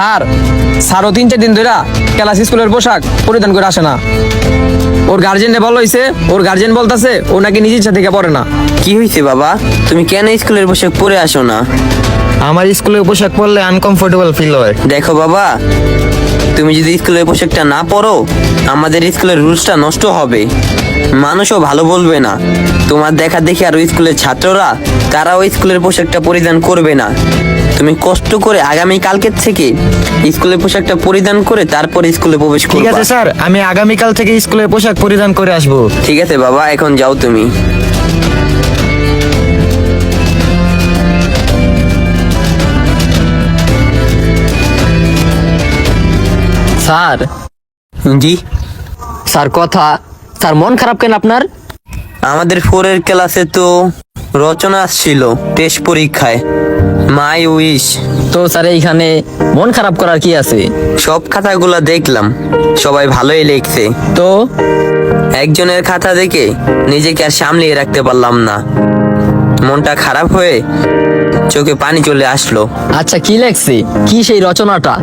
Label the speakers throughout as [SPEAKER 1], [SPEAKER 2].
[SPEAKER 1] Sir স্যারও তিন চার দিন ধরে ক্লাস স্কুলের পোশাক পরিধান করে আসে না। ওর গার্জেনে বল হয়েছে ওর গার্জেন বলতেছে ও নাকি নিজের ইচ্ছা থেকে পড়ে না।
[SPEAKER 2] কি হয়েছে বাবা? তুমি কেন স্কুলের পোশাক পরে আসো না?
[SPEAKER 3] আমার স্কুলের পোশাক পরলে আনকমফোর্টেবল ফিল হয়।
[SPEAKER 2] দেখো বাবা তুমি যদি স্কুলের পোশাকটা না পরো আমাদের স্কুলের রুলসটা নষ্ট হবে। মানুষও ভালো বলবে না। তোমার দেখা দেখি আর ওই স্কুলের ছাত্ররা তারা ওই স্কুলের পোশাকটা পরিধান করবে না। তুমি কষ্ট করে আগামী কালকের থেকে স্কুলের পোশাকটা পরিধান করে তারপর স্কুলে প্রবেশ
[SPEAKER 3] ঠিক আছে স্যার আমি আগামীকাল থেকে স্কুলের পোশাক পরিধান করে আসব।
[SPEAKER 2] ঠিক আছে বাবা এখন যাও তুমি।
[SPEAKER 1] স্যার
[SPEAKER 2] জি।
[SPEAKER 1] স্যার কথা। স্যার মন খারাপ কেন আপনার?
[SPEAKER 2] আমাদের ফোরের ক্লাসে তো রচনা আসছিল টেস্ট পরীক্ষায়। মাই উইশ।
[SPEAKER 1] তো স্যার এইখানে মন খারাপ করার কি আছে?
[SPEAKER 2] সব খাতাগুলো দেখলাম সবাই ভালোই লিখছে।
[SPEAKER 1] তো?
[SPEAKER 2] একজনের খাতা দেখে নিজেকে আর সামলিয়ে রাখতে পারলাম না। মনটা খারাপ হয়ে চোখে পানি চলে আসলো।
[SPEAKER 1] আচ্ছা কি লেখছে? কি সেই রচনাটা?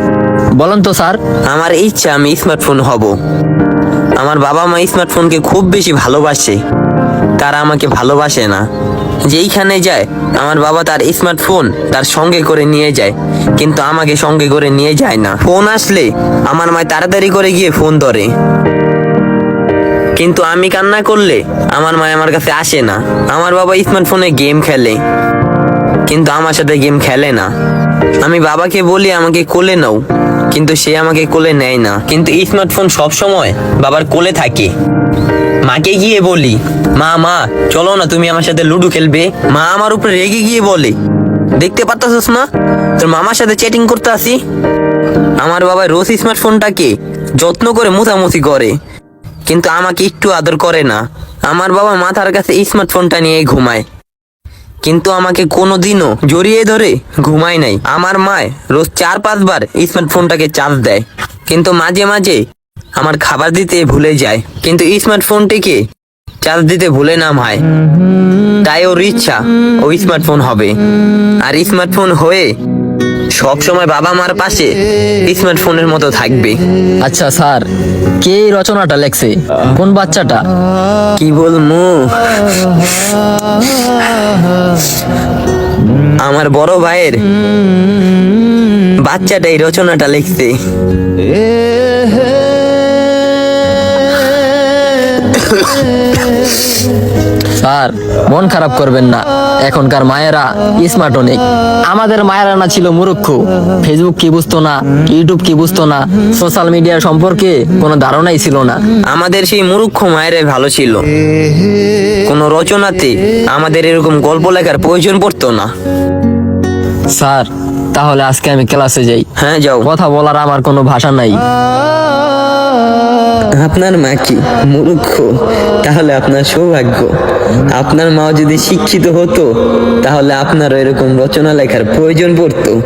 [SPEAKER 1] বলেন তো, স্যার।
[SPEAKER 2] আমার ইচ্ছা আমি স্মার্টফোন হব। আমার বাবা মা স্মার্টফোনকে খুব বেশি ভালোবাসে। তারা আমাকে ভালোবাসে না। যেইখানে যায়, আমার বাবা তার স্মার্টফোন তার সঙ্গে করে নিয়ে যায়, কিন্তু আমাকে সঙ্গে করে নিয়ে যায় না। ফোন আসলে আমার মায় তাড়াতাড়ি করে গিয়ে ফোন ধরে। কিন্তু আমি কান্না করলে আমার মায় আমার কাছে আসে না। আমার বাবা স্মার্টফোনে গেম খেলে, কিন্তু আমার সাথে গেম খেলে না। আমি বাবাকে বলি, আমাকে কোলে নাও। কিন্তু সে আমাকে কোলে নেয় না। কিন্তু স্মার্টফোন সব সময় বাবার কোলে থাকে। মাকে গিয়ে বলি, মা মা, চলো না, তুমি আমার সাথে লুডো খেলবে। মা আমার উপরে রেগে গিয়ে বলে, দেখতে পারতাছিস না? তোর মামার সাথে চ্যাটিং করতে আসি? আমার বাবা রোজ স্মার্টফোনটাকে যত্ন করে মুছামুছি করে, কিন্তু আমাকে একটু আদর করে না। আমার বাবা মাথার কাছে স্মার্টফোনটা নিয়ে ঘুমায়। কিন্তু আমাকে কোনোদিনও জড়িয়ে ধরে ঘুমায় নাই। আমার মায় রোজ চার পাঁচবার স্মার্টফোনটাকে চার্জ দেয়। কিন্তু মাঝে মাঝে আমার খাবার দিতে ভুলে যায়। কিন্তু স্মার্টফোনটিকে চার্জ দিতে ভুলে না মায়। তাই ওর ইচ্ছা ও স্মার্টফোন হবে। আর স্মার্টফোন হয়ে সব সময় বাবা মার পাশে স্মার্টফোনের মতো থাকবে।
[SPEAKER 1] আচ্ছা স্যার। কে এই রচনাটা লেখছে? কোন বাচ্চাটা?
[SPEAKER 2] কি বলমু? আমার বড় ভাইয়ের বাচ্চাটা এই রচনাটা লিখছে।
[SPEAKER 1] স্যার মন খারাপ করবেন না। এখনকার মায়েরা স্মার্ট অনেক আমাদের মায়েরা না ছিল মুরুক্ষ ফেসবুক কি বুঝতো না ইউটিউব কি বুঝতো না সোশ্যাল মিডিয়া সম্পর্কে কোনো ধারণাই ছিল না।
[SPEAKER 2] আমাদের সেই মুরুক্ষ মায়েরাই ভালো ছিল। কোনো রচনাতে আমাদের এরকম গল্প লেখার প্রয়োজন পড়তো না।
[SPEAKER 1] স্যার তাহলে আজকে আমি ক্লাসে যাই।
[SPEAKER 2] হ্যাঁ যাও।
[SPEAKER 1] কথা বলার আমার কোনো ভাষা নাই।
[SPEAKER 2] আপনার মা কি মূর্খ? তাহলে আপনার সৌভাগ্য। আপনার মাও যদি শিক্ষিত হতো, তাহলে আপনার এরকম রচনা লেখার প্রয়োজন পড়তো।